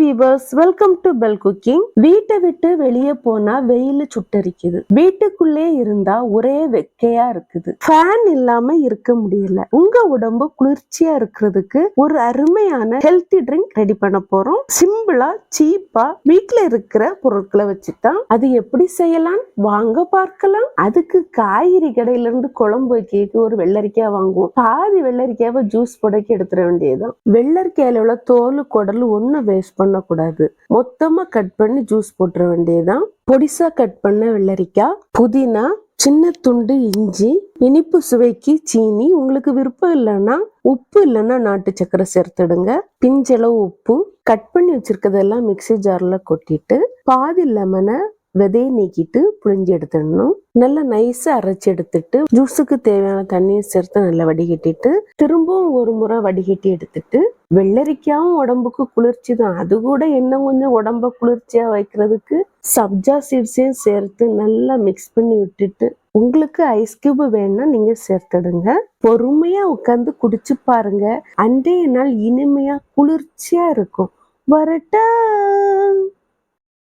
Viewers welcome to Bell cooking. வீட்டை விட்டு வெளியே போனா வெயில் சுட்டரிக்குது. வீட்டுக்குள்ளே இருந்தா ஒரே வெக்கையா இருக்குது. ஃபேன் இல்லாம இருக்க முடியல. உங்க உடம்பு குளிர்ச்சியா இருக்கிறதுக்கு ஒரு அருமையான ஹெல்த்தி ட்ரிங்க் ரெடி பண்ண போறோம். சிம்பிளா சீப்பா வீட்டுல இருக்கிற பொருட்களை வச்சுதான் அது எப்படி செய்யலாம்? வாங்க பார்க்கலாம். அதுக்கு காய்கறி கடையில இருந்து குழம்பு வைக்கிறதுக்கு ஒரு வெள்ளரிக்காய் வாங்குவோம். பாதி வெள்ளரிக்காவை ஜூஸ் புடைக்கி எடுத்துட வேண்டியதுதான். வெள்ளரிக்காயில உள்ள தோல் குடல் ஒன்றும் வேஸ்ட் பண்ணக்கூடாது. மொத்தமா கட் பண்ணி ஜூஸ் போட்டுற வேண்டியதுதான். பொடிசா கட் பண்ண வெள்ளரிக்காய் புதினா சின்ன துண்டு இஞ்சி இனிப்பு சுவைக்கு சீனி. உங்களுக்கு விருப்பம் இல்லைன்னா உப்பு இல்லைன்னா நாட்டு சக்கரை சேர்த்துடுங்க. பிஞ்சளவு உப்பு. கட் பண்ணி வச்சிருக்கதெல்லாம் மிக்ஸி ஜாரில் கொட்டிட்டு பாதி லெமனை விதையை நீக்கிட்டு புழிஞ்சு எடுத்துடணும். நல்லா நைஸா அரைச்சி எடுத்துட்டு ஜூஸுக்கு தேவையான தண்ணியை சேர்த்து நல்லா வடிகட்டிட்டு திரும்பவும் ஒரு முறை வடிகட்டி எடுத்துட்டு வெள்ளரிக்காவும் உடம்புக்கு குளிர்ச்சி தான். அது கூட இன்னும் கொஞ்சம் உடம்ப குளிர்ச்சியா வைக்கிறதுக்கு சப்ஜா சீட்ஸையும் சேர்த்து நல்லா மிக்ஸ் பண்ணி விட்டுட்டு உங்களுக்கு ஐஸ் கியூப் வேணும்னா நீங்க சேர்த்துடுங்க. பொறுமையா உட்காந்து குடிச்சு பாருங்க. அன்றைய நாள் இனிமையா குளிர்ச்சியா இருக்கும். வரட்டா!